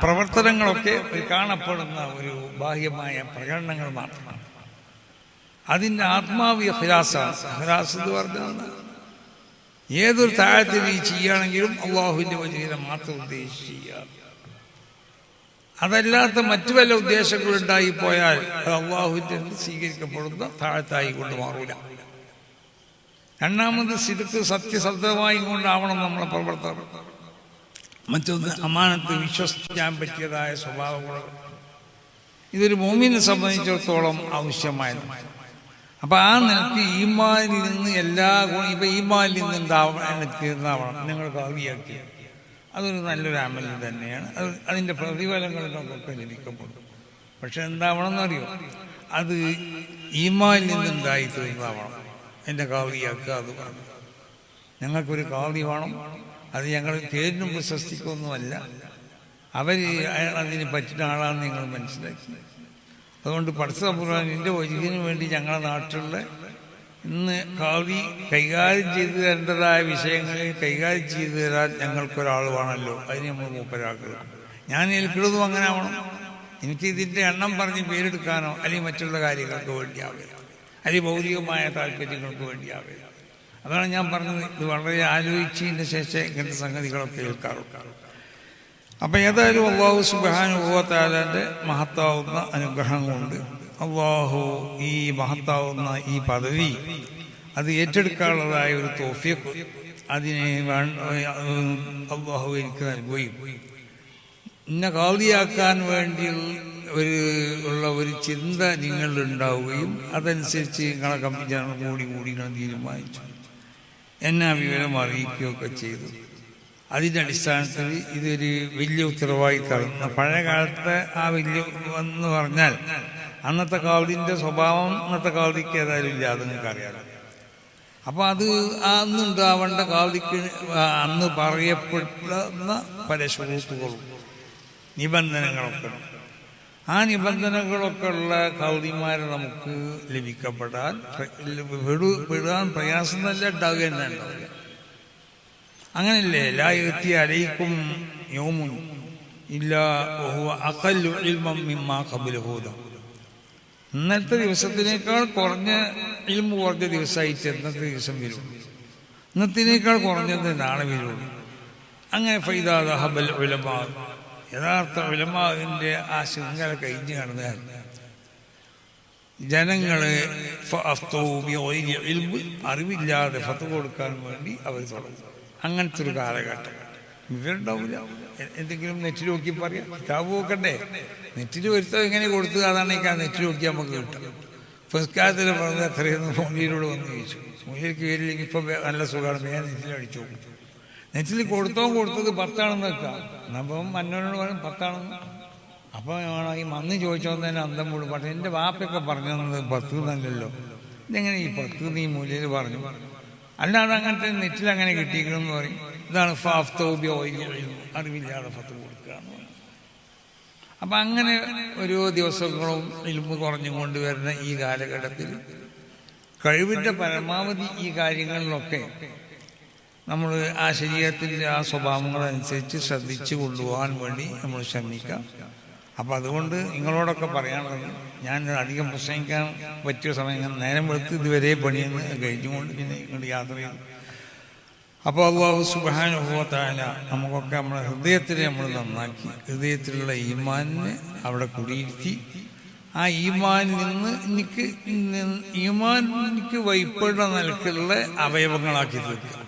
പ്രവർത്തനങ്ങളൊക്കെ കാണപ്പെടുന്ന ഒരു ബാഹ്യമായ പ്രകടനങ്ങൾ മാത്രമാണ്. അതിന്റെ ആത്മാവിയ ഹിരാസ ഹിരാസ് എന്ന് പറഞ്ഞാൽ ഏതൊരു താഴത്തിൽ നീ ചെയ്യുകയാണെങ്കിലും അള്ളാഹുവിന്റെ വജീനെ മാത്രം ഉദ്ദേശിച്ച് ചെയ്യുക അതല്ലാത്ത മറ്റു വല്ല ഉദ്ദേശങ്ങളുണ്ടായി പോയാൽ അത് അള്ളാഹുവിന്റെ സ്വീകരിക്കപ്പെടുന്ന താഴത്തായി കൊണ്ട് മാറൂല. രണ്ടാമത് സിതുക്ക് സത്യസന്ധമായി കൊണ്ടാവണം നമ്മളെ പ്രവർത്തനം. മറ്റൊന്ന് അമാനത്ത് വിശ്വസിക്കാൻ പറ്റിയതായ സ്വഭാവ ഗുണങ്ങൾ ഇതൊരു ഭൂമിനെ സംബന്ധിച്ചിടത്തോളം ആവശ്യമായതാണ് അപ്പൊ ആ നിലയ്ക്ക് ഈമാനിൽ നിന്ന് എല്ലാ ഗുണം ഇപ്പൊ ഈമാനിൽ നിന്ന് ഉണ്ടാവണം തീർന്നാവണം നിങ്ങൾ കവിയാക്കി അതൊരു നല്ലൊരു അമൽ തന്നെയാണ്. അത് അതിന്റെ പ്രതിഫലങ്ങൾ നമുക്കൊക്കെ ലഭിക്കപ്പെടും. പക്ഷെ എന്താവണം എന്നറിയോ? അത് ഈമാലിൽ നിന്ന് ഉണ്ടായി തീർന്നാവണം എന്റെ കാവലിയാക്കുക അത് പറഞ്ഞു. ഞങ്ങൾക്കൊരു കാവ്യ വേണം. അത് ഞങ്ങൾ പേരിനും പ്രശസ്തിക്കൊന്നുമല്ല അവർ അതിന് പറ്റുന്ന ആളാണെന്ന് നിങ്ങൾ മനസ്സിലാക്കി. അതുകൊണ്ട് പഠിത്തപുറാനിന്റെ ഒഴുകിന് വേണ്ടി ഞങ്ങളുടെ നാട്ടിലുള്ള ഇന്ന് കാവി കൈകാര്യം ചെയ്തു തരേണ്ടതായ വിഷയങ്ങളിൽ കൈകാര്യം ചെയ്തു തരാൻ ഞങ്ങൾക്കൊരാൾ വേണമല്ലോ അതിന് നമ്മൾ മൂപ്പരാക്കുക. ഞാൻ ഏൽക്കുന്നതും അങ്ങനെ ആവണം എനിക്ക് ഇതിന്റെ എണ്ണം പറഞ്ഞ് പേരെടുക്കാനോ അല്ലെങ്കിൽ മറ്റുള്ള കാര്യങ്ങൾക്ക് വേണ്ടിയാവില്ല അല്ലെങ്കിൽ ഭൗതികമായ താല്പര്യങ്ങൾക്ക് വേണ്ടിയാവില്ല അതാണ് ഞാൻ പറഞ്ഞത്. ഇത് വളരെ ആലോചിച്ചതിന് ശേഷം ഇങ്ങനത്തെ സംഗതികളൊക്കെ കേൾക്കാറുണ്ട്. അപ്പം ഏതായാലും അള്ളാഹു സുബാനുഭവത്താലന്റെ മഹത്താവുന്ന അനുഗ്രഹം കൊണ്ട് അള്ളാഹു ഈ മഹത്താവുന്ന ഈ പദവി അത് ഏറ്റെടുക്കാനുള്ളതായ ഒരു തോഫിയക്ക് അതിനെ അള്ളാഹു എനിക്ക് നൽകുകയും എന്നെ കാതിയാക്കാൻ വേണ്ടി ഒരു ഉള്ള ഒരു ചിന്ത നിങ്ങളിലുണ്ടാവുകയും അതനുസരിച്ച് നിങ്ങളെ കമ്മിറ്റി കൂടി കൂടി നിങ്ങൾ തീരുമാനിച്ചു. എന്നെ ആ വിവരം അറിയിക്കുകയൊക്കെ ചെയ്തു. അതിന്റെ അടിസ്ഥാനത്തിൽ ഇതൊരു വലിയ ഉത്തരവാദിത്തമാണ് പഴയ കാലത്തെ ആ വലിയ എന്ന് പറഞ്ഞാൽ അന്നത്തെ കാവതിന്റെ സ്വഭാവം അന്നത്തെ കാവതിക്ക് ഏതായാലും ഇല്ല അത് നിങ്ങൾക്ക് അറിയാം അപ്പോൾ അത് അന്നുണ്ടാവേണ്ട കാവതിക്ക് അന്ന് പറയപ്പെടുന്ന പല ഷൂട്ടുകളും നിബന്ധനകളൊക്കെ ആ നിബന്ധനകളൊക്കെ ഉള്ള കൗതിമാരെ നമുക്ക് ലഭിക്കപ്പെടാൻ വിടാൻ പ്രയാസം തന്നെ ഉണ്ടാവുക തന്നെ ഉണ്ടാവുക. അങ്ങനല്ലേ ലായത്തി അലയിക്കും യോമുൻ ഇല്ല കബുലഹൂദ ഇന്നത്തെ ദിവസത്തിനേക്കാൾ കുറഞ്ഞ ഇൽമ കുറഞ്ഞ ദിവസമായിട്ട് ഇന്നത്തെ ദിവസം വരും. ഇന്നത്തിനേക്കാൾ കുറഞ്ഞത് നാളെ വരുള്ളൂ അങ്ങനെ ഫൈദാദ ഹബൽ ഉലമാ യഥാർത്ഥ ഉലമാവിന്റെ ആ ശൃംഖല കഴിഞ്ഞ് കാണുന്നതാണ് ജനങ്ങളെ അറിവില്ലാതെ ഫത്ത് കൊടുക്കാൻ വേണ്ടി അവർ തുടങ്ങും. അങ്ങനത്തെ ഒരു കാലഘട്ടം. ഇവരുണ്ടാവില്ല. എന്തെങ്കിലും നെറ്റിൽ നോക്കി പറയാം. കിതാബ് നോക്കണ്ടേ? നെറ്റിൽ വരുത്തോ എങ്ങനെ കൊടുത്തു അതാണെങ്കിൽ ആ നെറ്റിൽ നോക്കി നമുക്ക് കിട്ടും പുസ്കാരത്തിൽ പറഞ്ഞത് അത്രയൊന്നും മൊഴിയിലൂടെ വന്ന് ചോദിച്ചു. മൊഴിയിലേക്ക് വരില്ലെങ്കിൽ ഇപ്പം നല്ല സുഖമാണ്. ഞാൻ നെറ്റിൽ അടിച്ചു നോക്കും നെറ്റിൽ കൊടുത്തോ കൊടുത്തത് പത്താണെന്ന് വെക്കാം അപ്പം മന്നോനോട് പറയും പത്താണെന്ന്. അപ്പോൾ ഈ മന്ന് ചോദിച്ചോ തന്നെ അന്തം കൂടും പക്ഷെ എന്റെ വാപ്പയൊക്കെ പറഞ്ഞു തന്നത് പത്ത് എന്നല്ലല്ലോ. ഇതെങ്ങനെ ഈ പത്ത് നീ മൂലയിൽ പറഞ്ഞു? അല്ലാതെ അങ്ങനത്തെ നെറ്റിൽ അങ്ങനെ കിട്ടിയിരിക്കണമെന്ന് പറയും. ഇതാണ് ഫാഫ്തോബിയ അറിവില്ലാതെ ഫത്ത് കൊടുക്കുകയാണ് അപ്പം അങ്ങനെ ഓരോ ദിവസങ്ങളും ഇൽമ് കുറഞ്ഞു കൊണ്ടുവരുന്ന ഈ കാലഘട്ടത്തിൽ കഴിവിന്റെ പരമാവധി ഈ കാര്യങ്ങളിലൊക്കെ നമ്മൾ ആ ശരീരത്തിന്റെ ആ സ്വഭാവങ്ങളനുസരിച്ച് ശ്രദ്ധിച്ചു കൊണ്ടുപോകാൻ വേണ്ടി നമ്മൾ ശ്രമിക്കാം. അപ്പം അതുകൊണ്ട് നിങ്ങളോടൊക്കെ പറയാനുള്ളത് ഞാൻ അധികം പ്രസംഗിക്കാൻ പറ്റിയ സമയം ഞാൻ നേരം വെളുത്ത് ഇതുവരെ പണിയെന്ന് കഴിഞ്ഞുകൊണ്ട് പിന്നെ ഇങ്ങോട്ട് യാത്ര ചെയ്തു. അപ്പോൾ അള്ളാഹു സുബാനുഭവത്തായ നമുക്കൊക്കെ നമ്മുടെ ഹൃദയത്തിൽ നമ്മൾ നന്നാക്കി ഹൃദയത്തിലുള്ള ഈമാനിനെ അവിടെ കുടിയിരുത്തി. ആ ഈമാനിൽ നിന്ന് എനിക്ക് ഈമാൻ എനിക്ക് വൈപ്പെടുന്ന നിലക്കുള്ള അവയവങ്ങളാക്കി തീർക്കുക.